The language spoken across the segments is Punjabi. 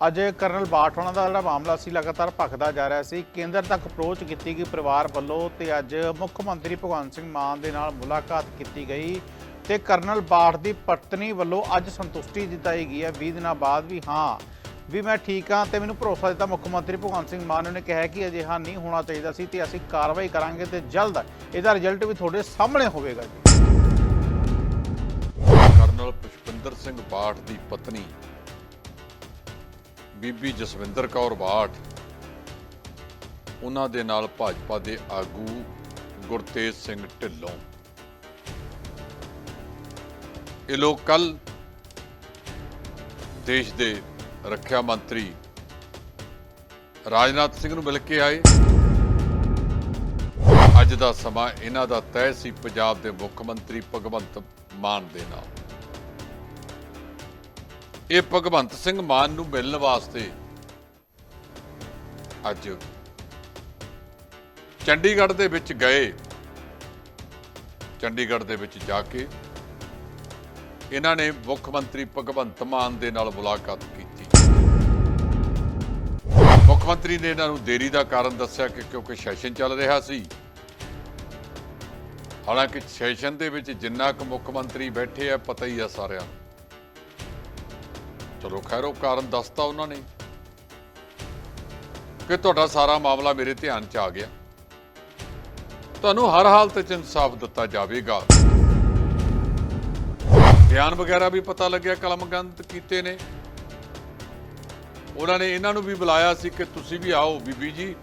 ਅੱਜ ਕਰਨਲ ਬਾਠ ਬਾਠਵਾਣਾ ਦਾ ਜਿਹੜਾ ਮਾਮਲਾ ਸੀ, ਲਗਾਤਾਰ ਭਖਦਾ ਜਾ ਰਿਹਾ ਸੀ। ਕੇਂਦਰ ਤੱਕ ਅਪਰੋਚ ਕੀਤੀ ਗਈ ਪਰਿਵਾਰ ਵੱਲੋਂ ਤੇ ਅੱਜ ਮੁੱਖ ਮੰਤਰੀ ਭਗਵੰਤ ਸਿੰਘ ਮਾਨ ਦੇ ਨਾਲ ਮੁਲਾਕਾਤ ਕੀਤੀ ਗਈ ਤੇ ਕਰਨਲ ਬਾਠ ਦੀ ਪਤਨੀ ਵੱਲੋਂ ਅੱਜ ਸੰਤੁਸ਼ਟੀ ਜਤਾਈ ਗਈ ਹੈ। 20 ਦਿਨਾਂ ਬਾਅਦ ਵੀ ਹਾਂ, ਵੀ ਮੈਂ ਠੀਕ ਹਾਂ ਤੇ ਮੈਨੂੰ ਭਰੋਸਾ ਦਿੱਤਾ। ਮੁੱਖ ਮੰਤਰੀ ਭਗਵੰਤ ਸਿੰਘ ਮਾਨ ਨੇ ਕਿਹਾ ਕਿ ਅਜਿਹਾ ਨਹੀਂ ਹੋਣਾ ਚਾਹੀਦਾ ਸੀ ਤੇ ਅਸੀਂ ਕਾਰਵਾਈ ਕਰਾਂਗੇ ਤੇ ਜਲਦ ਇਹਦਾ ਰਿਜ਼ਲਟ ਵੀ ਤੁਹਾਡੇ ਸਾਹਮਣੇ ਹੋਵੇਗਾ ਜੀ। ਕਰਨਲ ਪੁਸ਼ਪਿੰਦਰ ਸਿੰਘ ਬਾਠ ਦੀ ਪਤਨੀ ਬੀਬੀ ਜਸਵਿੰਦਰ ਕੌਰ ਬਾਠ। ਉਹਨਾਂ ਦੇ ਨਾਲ ਭਾਜਪਾ ਦੇ ਆਗੂ ਗੁਰਤੇਜ ਸਿੰਘ ਢਿੱਲੋਂ। ਇਹ ਲੋਕ ਕੱਲ ਦੇਸ਼ ਦੇ ਰੱਖਿਆ ਮੰਤਰੀ ਰਾਜਨਾਥ ਸਿੰਘ ਨੂੰ ਮਿਲ ਕੇ ਆਏ। ਅੱਜ ਦਾ ਸਮਾਂ ਇਹਨਾਂ ਦਾ ਤੈਅ ਸੀ ਪੰਜਾਬ ਦੇ ਮੁੱਖ ਮੰਤਰੀ ਭਗਵੰਤ ਮਾਨ ਦੇ ਨਾਲ। ਇਹ ਭਗਵੰਤ ਸਿੰਘ ਮਾਨ ਨੂੰ ਮਿਲਣ ਵਾਸਤੇ ਅੱਜ ਚੰਡੀਗੜ੍ਹ ਦੇ ਵਿੱਚ ਗਏ। ਚੰਡੀਗੜ੍ਹ ਦੇ ਵਿੱਚ ਜਾ ਕੇ ਇਹਨਾਂ ਨੇ ਮੁੱਖ ਮੰਤਰੀ ਭਗਵੰਤ ਮਾਨ ਦੇ ਨਾਲ ਮੁਲਾਕਾਤ ਕੀਤੀ। ਮੁੱਖ ਮੰਤਰੀ ਨੇ ਇਹਨਾਂ ਨੂੰ ਦੇਰੀ ਦਾ ਕਾਰਨ ਦੱਸਿਆ ਕਿ ਕਿਉਂਕਿ ਸੈਸ਼ਨ ਚੱਲ ਰਿਹਾ ਸੀ। ਹਾਲਾਂਕਿ ਸੈਸ਼ਨ ਦੇ ਵਿੱਚ ਜਿੰਨਾ ਕੁ ਮੁੱਖ ਮੰਤਰੀ ਬੈਠੇ ਆ, ਪਤਾ ਹੀ ਆ ਸਾਰਿਆਂ ਨੂੰ। ਚਲੋ ਖੈਰ, ਉਹ ਕਾਰਨ ਦੱਸਤਾ ਉਹਨਾਂ ਨੇ ਕਿ ਤੁਹਾਡਾ ਸਾਰਾ ਮਾਮਲਾ ਮੇਰੇ ਧਿਆਨ 'ਚ ਆ ਗਿਆ। ਤੁਹਾਨੂੰ ਹਰ ਹਾਲਤ 'ਚ ਇਨਸਾਫ ਦਿੱਤਾ ਜਾਵੇਗਾ। ਬਿਆਨ ਵਗੈਰਾ ਵੀ ਪਤਾ ਲੱਗਿਆ ਕਲਮਗੰਦ ਕੀਤੇ ਨੇ। ਉਹਨਾਂ ਨੇ ਇਹਨਾਂ ਨੂੰ ਵੀ ਬੁਲਾਇਆ ਸੀ ਕਿ ਤੁਸੀਂ ਵੀ ਆਓ, ਬੀਬੀ ਜੀ।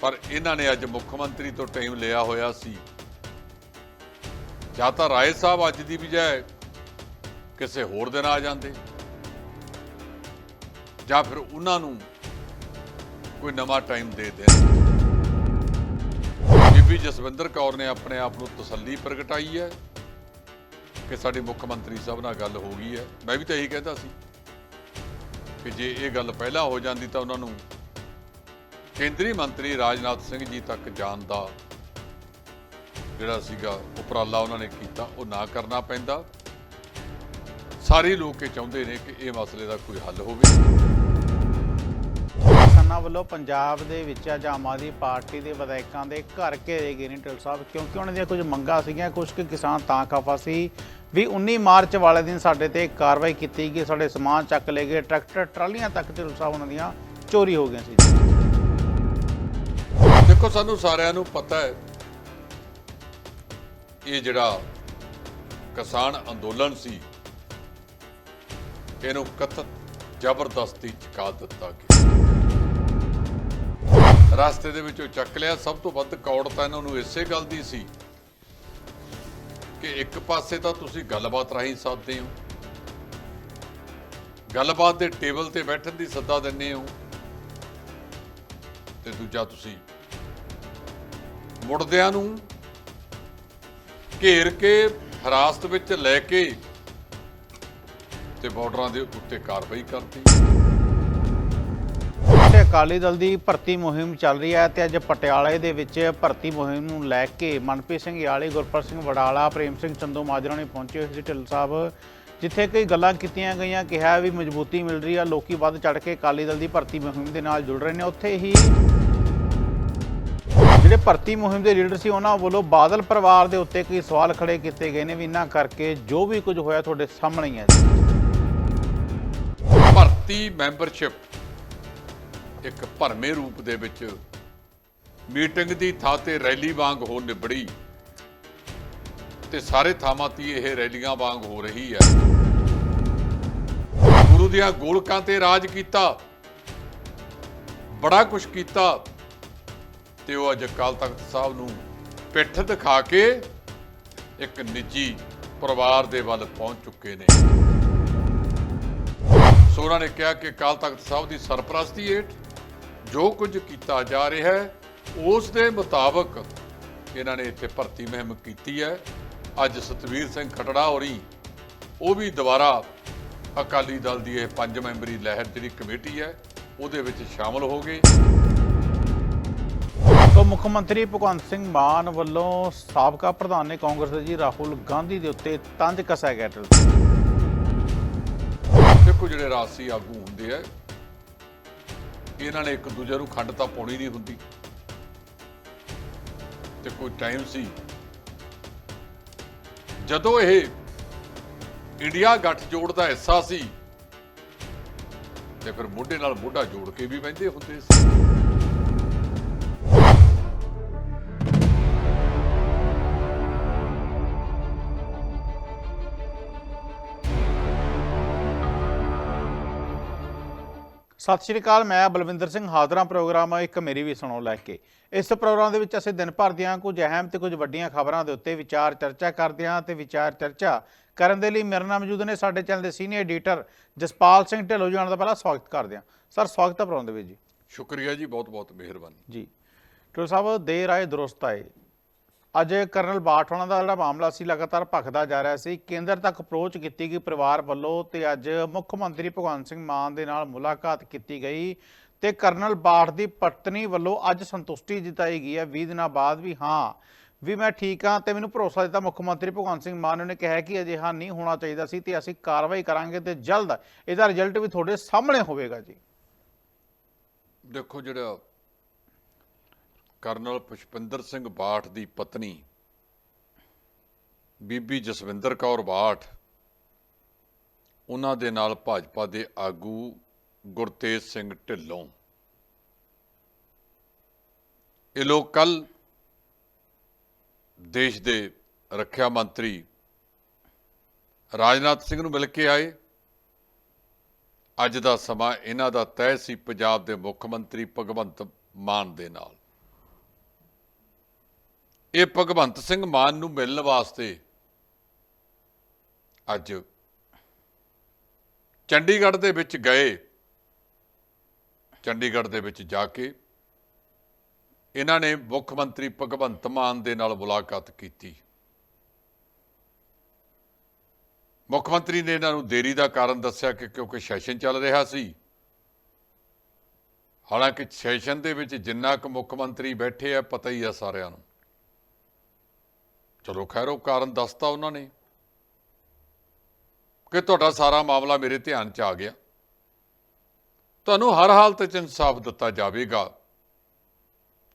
ਪਰ ਇਹਨਾਂ ਨੇ ਅੱਜ ਮੁੱਖ ਮੰਤਰੀ ਤੋਂ ਟਾਈਮ ਲਿਆ ਹੋਇਆ ਸੀ। ਜਾਂ ਤਾਂ ਰਾਏ ਸਾਹਿਬ ਅੱਜ ਦੀ ਬਜਾਏ ਕਿਸੇ ਹੋਰ ਦਿਨ ਆ ਜਾਂਦੇ? ਜਾਂ ਫਿਰ ਉਹਨਾਂ ਨੂੰ ਕੋਈ ਨਵਾਂ ਟਾਈਮ ਦੇ ਦੇਣ? ਬੀਬੀ ਜਸਵਿੰਦਰ ਕੌਰ ਨੇ ਆਪਣੇ ਆਪ ਨੂੰ ਤਸੱਲੀ ਪ੍ਰਗਟਾਈ ਹੈ ਕਿ ਸਾਡੇ ਮੁੱਖ ਮੰਤਰੀ ਸਾਹਿਬ ਨਾਲ ਗੱਲ ਹੋ ਗਈ ਹੈ। ਮੈਂ ਵੀ ਤਾਂ ਇਹੀ ਕਹਿੰਦਾ ਸੀ ਕਿ ਜੇ ਇਹ ਗੱਲ ਪਹਿਲਾਂ ਹੋ ਜਾਂਦੀ ਤਾਂ ਉਹਨਾਂ ਨੂੰ ਕੇਂਦਰੀ ਮੰਤਰੀ ਰਾਜਨਾਥ ਸਿੰਘ ਜੀ ਤੱਕ ਜਾਣ ਦਾ ਜਿਹੜਾ ਸੀਗਾ ਉਪਰਾਲਾ ਉਹਨਾਂ ਨੇ ਕੀਤਾ, ਉਹ ਨਾ ਕਰਨਾ ਪੈਂਦਾ। ਸਾਰੇ ਲੋਕ ਇਹ ਚਾਹੁੰਦੇ ਨੇ ਕਿ ਇਹ ਮਸਲੇ ਦਾ ਕੋਈ ਹੱਲ ਹੋਵੇ। ਕਿਸਾਨਾਂ ਵੱਲੋਂ ਪੰਜਾਬ ਦੇ ਵਿੱਚ ਅੱਜ ਆਮ ਆਦਮੀ ਪਾਰਟੀ ਦੇ ਵਿਧਾਇਕਾਂ ਦੇ ਘਰ ਘੇਰੇ ਗਏ ਨੇ ਢਿੱਲ ਸਾਹਿਬ ਕਿਉਂਕਿ ਉਹਨਾਂ ਦੀਆਂ ਕੁਝ ਮੰਗਾਂ ਸੀਗੀਆਂ ਕੁਝ ਕੁ ਕਿਸਾਨ ਤਾਂ ਖਫਾ ਸੀ ਵੀ 19 ਮਾਰਚ ਵਾਲੇ ਦਿਨ ਸਾਡੇ ਤੇ ਕਾਰਵਾਈ ਕੀਤੀ ਗਈ ਸਾਡੇ ਸਮਾਨ ਚੱਕ ਲਏ ਗਏ ਟਰੈਕਟਰ ਟਰਾਲੀਆਂ ਤੱਕ ਢਿੱਲ ਸਾਹਿਬ ਉਹਨਾਂ ਦੀਆਂ ਚੋਰੀ ਹੋ ਗਈਆਂ ਸੀ। ਦੇਖੋ ਸਾਨੂੰ ਸਾਰਿਆਂ ਨੂੰ ਪਤਾ ਹੈ ਇਹ ਜਿਹੜਾ ਕਿਸਾਨ ਅੰਦੋਲਨ ਸੀ ਇਹਨੂੰ ਕਥਤ ਜ਼ਬਰਦਸਤੀ ਚੁਕਾ ਦਿੱਤਾ ਗਿਆ। ਰਸਤੇ ਦੇ ਵਿੱਚੋਂ ਚੱਕ ਲਿਆ। ਸਭ ਤੋਂ ਵੱਧ ਕੌੜ ਤਾਂ ਇਹਨਾਂ ਨੂੰ ਇਸੇ ਗੱਲ ਦੀ ਸੀ ਕਿ ਇੱਕ ਪਾਸੇ ਤਾਂ ਤੁਸੀਂ ਗੱਲਬਾਤ ਰਾਹੀਂ ਸਾਧਦੇ ਹੋ। ਗੱਲਬਾਤ ਦੇ ਟੇਬਲ ਤੇ ਬੈਠਣ ਦੀ ਸੱਦਾ ਦਿੰਦੇ ਹੋ। ਤੇ ਦੂਜਾ ਤੁਸੀਂ ਮੁੜਦਿਆਂ ਨੂੰ ਘੇਰ ਕੇ ਹਿਰਾਸਤ ਵਿੱਚ ਲੈ ਕੇ ਤੇ ਬਾਰਡਰਾਂ ਦੇ ਉੱਤੇ ਕਾਰਵਾਈ ਕਰਦੀ ਤੇ ਅਕਾਲੀ ਦਲ ਦੀ ਭਰਤੀ ਮੁਹਿੰਮ ਚੱਲ ਰਹੀ ਹੈ ਤੇ ਅੱਜ ਪਟਿਆਲੇ ਦੇ ਵਿੱਚ ਭਰਤੀ ਮੁਹਿੰਮ ਨੂੰ ਲੈ ਕੇ ਮਨਪ੍ਰੀਤ ਸਿੰਘ ਯਾਲੀ, ਗੁਰਪ੍ਰੀਤ ਸਿੰਘ ਵਡਾਲਾ, ਪ੍ਰੇਮ ਸਿੰਘ ਚੰਦੂ ਮਾਜਰਾ ਨੇ ਪਹੁੰਚੇ ਹੋਏ ਸੀ ਢਿੱਲ ਸਾਹਿਬ, ਜਿੱਥੇ ਕਈ ਗੱਲਾਂ ਕੀਤੀਆਂ ਗਈਆਂ, ਕਿਹਾ ਵੀ ਮਜ਼ਬੂਤੀ ਮਿਲ ਰਹੀ ਆ, ਲੋਕੀ ਵੱਧ ਚੜ ਕੇ ਅਕਾਲੀ ਦਲ ਦੀ ਭਰਤੀ ਮੁਹਿੰਮ ਦੇ ਨਾਲ ਜੁੜ ਰਹੇ ਨੇ। ਉੱਥੇ ਹੀ ਜਿਹੜੇ ਭਰਤੀ ਮੁਹਿੰਮ ਦੇ ਲੀਡਰ ਸੀ, ਉਹਨਾਂ ਵੱਲੋਂ ਬਾਦਲ ਪਰਿਵਾਰ ਦੇ ਉੱਤੇ ਕਈ ਸਵਾਲ ਖੜੇ ਕੀਤੇ ਗਏ ਨੇ ਵੀ ਇਹਨਾਂ ਕਰਕੇ ਜੋ ਵੀ ਕੁਝ ਹੋਇਆ ਤੁਹਾਡੇ ਸਾਹਮਣੇ ਹੀ ਹੈ ਭਰਤੀ ਮੈਂਬਰਸ਼ਿਪ ਇੱਕ ਭਰਮੇ ਰੂਪ ਦੇ ਵਿੱਚ ਮੀਟਿੰਗ ਦੀ ਥਾਂ ਤੇ ਰੈਲੀ ਵਾਂਗ ਹੋ ਨਿਬੜੀ ਤੇ ਸਾਰੇ ਥਾਵਾਂ ਤੇ ਇਹ ਰੈਲੀਆਂ ਵਾਂਗ ਹੋ ਰਹੀ ਹੈ। ਗੁਰੂ ਦੀਆਂ ਗੋਲਕਾਂ ਤੇ ਰਾਜ ਕੀਤਾ, ਬੜਾ ਕੁਝ ਕੀਤਾ ਤੇ ਉਹ ਅੱਜ ਅਕਾਲ ਤਖਤ ਸਾਹਿਬ ਨੂੰ ਪਿੱਠ ਦਿਖਾ ਕੇ ਇੱਕ ਨਿੱਜੀ ਪਰਿਵਾਰ ਦੇ ਵੱਲ ਪਹੁੰਚ ਚੁੱਕੇ ਨੇ। ਸੋ ਉਹਨਾਂ ਨੇ ਕਿਹਾ ਕਿ ਅਕਾਲ ਤਖਤ ਸਾਹਿਬ ਦੀ ਸਰਪ੍ਰਸਤੀ ਹੇਠ ਜੋ ਕੁਝ ਕੀਤਾ ਜਾ ਰਿਹਾ ਹੈ, ਉਸ ਦੇ ਮੁਤਾਬਕ ਇਹਨਾਂ ਨੇ ਇੱਥੇ ਭਰਤੀ ਮੁਹਿੰਮ ਕੀਤੀ ਹੈ। ਅੱਜ ਸਤਵੀਰ ਸਿੰਘ ਖਟੜਾ ਹੋਰੀ, ਉਹ ਵੀ ਦੁਬਾਰਾ ਅਕਾਲੀ ਦਲ ਦੀ ਇਹ ਪੰਜ ਮੈਂਬਰੀ ਲਹਿਰ ਜਿਹੜੀ ਕਮੇਟੀ ਹੈ, ਉਹਦੇ ਵਿੱਚ ਸ਼ਾਮਲ ਹੋ ਗਏ। ਤੋਂ ਮੁੱਖ ਮੰਤਰੀ ਭਗਵੰਤ ਸਿੰਘ ਮਾਨ ਵੱਲੋਂ ਸਾਬਕਾ ਪ੍ਰਧਾਨ ਨੇ ਕਾਂਗਰਸ ਦੇ ਜੀ ਰਾਹੁਲ ਗਾਂਧੀ ਦੇ ਉੱਤੇ ਤੰਜ ਕਸਿਆ ਗਿਆ ਦੇਖੋ ਜਿਹੜੇ ਰਾਜਸੀ ਆਗੂ ਹੁੰਦੇ ਆ, ਇਹਨਾਂ ਨੇ ਇੱਕ ਦੂਜੇ ਨੂੰ ਖੰਡ ਤਾਂ ਪਾਉਣੀ ਨਹੀਂ ਹੁੰਦੀ। ਤੇ ਕੋਈ ਟਾਈਮ ਸੀ। ਜਦੋਂ ਇਹ ਇੰਡੀਆ ਗੱਠਜੋੜ ਦਾ ਹਿੱਸਾ ਸੀ, ਤੇ ਫਿਰ ਮੋਢੇ ਨਾਲ ਮੋਢਾ ਜੋੜ ਕੇ ਵੀ ਬਹਿੰਦੇ ਹੁੰਦੇ ਸੀ। ਸਤਿ ਸ਼੍ਰੀ ਅਕਾਲ ਮੈਂ ਬਲਵਿੰਦਰ ਸਿੰਘ ਹਾਜ਼ਰਾਂ ਪ੍ਰੋਗਰਾਮ ਇੱਕ ਮੇਰੀ ਵੀ ਸੁਣੋ ਲੈ ਕੇ। ਇਸ ਪ੍ਰੋਗਰਾਮ ਦੇ ਵਿੱਚ ਅਸੀਂ ਦਿਨ ਭਰ ਦੀਆਂ ਕੁਝ ਅਹਿਮ ਤੇ ਕੁਝ ਵੱਡੀਆਂ ਖਬਰਾਂ ਦੇ ਉੱਤੇ ਵਿਚਾਰ ਚਰਚਾ ਕਰਦੇ ਹਾਂ ਤੇ ਵਿਚਾਰ ਚਰਚਾ ਕਰਨ ਦੇ ਲਈ ਮੇਰੇ ਨਾਲ ਮੌਜੂਦ ਨੇ ਸਾਡੇ ਚੈਨਲ ਦੇ ਸੀਨੀਅਰ ਐਡੀਟਰ ਜਸਪਾਲ ਸਿੰਘ ਢਿੱਲੋਂ ਜੀ ਆਉਣ ਦਾ ਪਹਿਲਾਂ ਸਵਾਗਤ ਕਰਦੇ ਹਾਂ। ਸਰ ਸਵਾਗਤ ਹੈ ਪ੍ਰੋਗਰਾਮ ਦੇ ਵਿੱਚ ਜੀ। ਸ਼ੁਕਰੀਆ ਜੀ ਬਹੁਤ ਬਹੁਤ ਮਿਹਰਬਾਨੀ। ਜੀ। ਢਿੱਲੋਂ ਸਾਹਿਬ ਦੇਰ ਆਏ ਦਰੁਸਤ ਆਏ। ਅੱਜ ਕਰਨਲ ਬਾਠ ਉਹਨਾਂ ਦਾ ਜਿਹੜਾ ਮਾਮਲਾ ਸੀ, ਲਗਾਤਾਰ ਭਖਦਾ ਜਾ ਰਿਹਾ ਸੀ। ਕੇਂਦਰ ਤੱਕ ਅਪਰੋਚ ਕੀਤੀ ਗਈ ਪਰਿਵਾਰ ਵੱਲੋਂ ਤੇ ਅੱਜ ਮੁੱਖ ਮੰਤਰੀ ਭਗਵੰਤ ਸਿੰਘ ਮਾਨ ਦੇ ਨਾਲ ਮੁਲਾਕਾਤ ਕੀਤੀ ਗਈ ਤੇ ਕਰਨਲ ਬਾਠ ਦੀ ਪਤਨੀ ਵੱਲੋਂ ਅੱਜ ਸੰਤੁਸ਼ਟੀ ਜਤਾਈ ਗਈ ਹੈ। 20 ਦਿਨਾਂ ਬਾਅਦ ਵੀ ਹਾਂ, ਵੀ ਮੈਂ ਠੀਕ ਹਾਂ ਤੇ ਮੈਨੂੰ ਭਰੋਸਾ ਦਿੱਤਾ ਮੁੱਖ ਮੰਤਰੀ ਭਗਵੰਤ ਸਿੰਘ ਮਾਨ ਨੇ। ਕਿਹਾ ਕਿ ਅਜਿਹਾ ਨਹੀਂ ਹੋਣਾ ਚਾਹੀਦਾ ਸੀ ਤੇ ਅਸੀਂ ਕਾਰਵਾਈ ਕਰਾਂਗੇ ਤੇ ਜਲਦ ਇਹਦਾ ਰਿਜ਼ਲਟ ਵੀ ਤੁਹਾਡੇ ਸਾਹਮਣੇ ਹੋਵੇਗਾ ਜੀ। ਦੇਖੋ ਜਿਹੜਾ ਕਰਨਲ ਪੁਸ਼ਪਿੰਦਰ ਸਿੰਘ ਬਾਠ ਦੀ ਪਤਨੀ, ਬੀਬੀ ਜਸਵਿੰਦਰ ਕੌਰ ਬਾਠ, ਉਹਨਾਂ ਦੇ ਨਾਲ ਭਾਜਪਾ ਦੇ ਆਗੂ ਗੁਰਤੇਜ ਸਿੰਘ ਢਿੱਲੋਂ। ਇਹ ਲੋਕ ਕੱਲ ਦੇਸ਼ ਦੇ ਰੱਖਿਆ ਮੰਤਰੀ ਰਾਜਨਾਥ ਸਿੰਘ ਨੂੰ ਮਿਲ ਕੇ ਆਏ। ਅੱਜ ਦਾ ਸਮਾਂ ਇਹਨਾਂ ਦਾ ਤੈਅ ਸੀ ਪੰਜਾਬ ਦੇ ਮੁੱਖ ਮੰਤਰੀ ਭਗਵੰਤ ਮਾਨ ਦੇ ਨਾਲ। ਇਹ ਭਗਵੰਤ ਸਿੰਘ ਮਾਨ ਨੂੰ ਮਿਲਣ ਵਾਸਤੇ ਅੱਜ ਚੰਡੀਗੜ੍ਹ ਦੇ ਵਿੱਚ ਗਏ। ਚੰਡੀਗੜ੍ਹ ਦੇ ਵਿੱਚ ਜਾ ਕੇ ਇਹਨਾਂ ਨੇ ਮੁੱਖ ਮੰਤਰੀ ਭਗਵੰਤ ਮਾਨ ਦੇ ਨਾਲ ਮੁਲਾਕਾਤ ਕੀਤੀ। ਮੁੱਖ ਮੰਤਰੀ ਨੇ ਇਹਨਾਂ ਨੂੰ ਦੇਰੀ ਦਾ ਕਾਰਨ ਦੱਸਿਆ ਕਿ ਕਿਉਂਕਿ ਸੈਸ਼ਨ ਚੱਲ ਰਿਹਾ ਸੀ। ਹਾਲਾਂਕਿ ਸੈਸ਼ਨ ਦੇ ਵਿੱਚ ਜਿੰਨਾ ਕੁ ਮੁੱਖ ਮੰਤਰੀ ਬੈਠੇ ਆ, ਪਤਾ ਹੀ ਆ ਸਾਰਿਆਂ ਨੂੰ। ਚਲੋ ਖੈਰ ਉਹ ਕਾਰਨ ਦੱਸਤਾ ਉਹਨਾਂ ਨੇ ਕਿ ਤੁਹਾਡਾ ਸਾਰਾ ਮਾਮਲਾ ਮੇਰੇ ਧਿਆਨ 'ਚ ਆ ਗਿਆ। ਤੁਹਾਨੂੰ ਹਰ ਹਾਲਤ 'ਚ ਇਨਸਾਫ ਦਿੱਤਾ ਜਾਵੇਗਾ।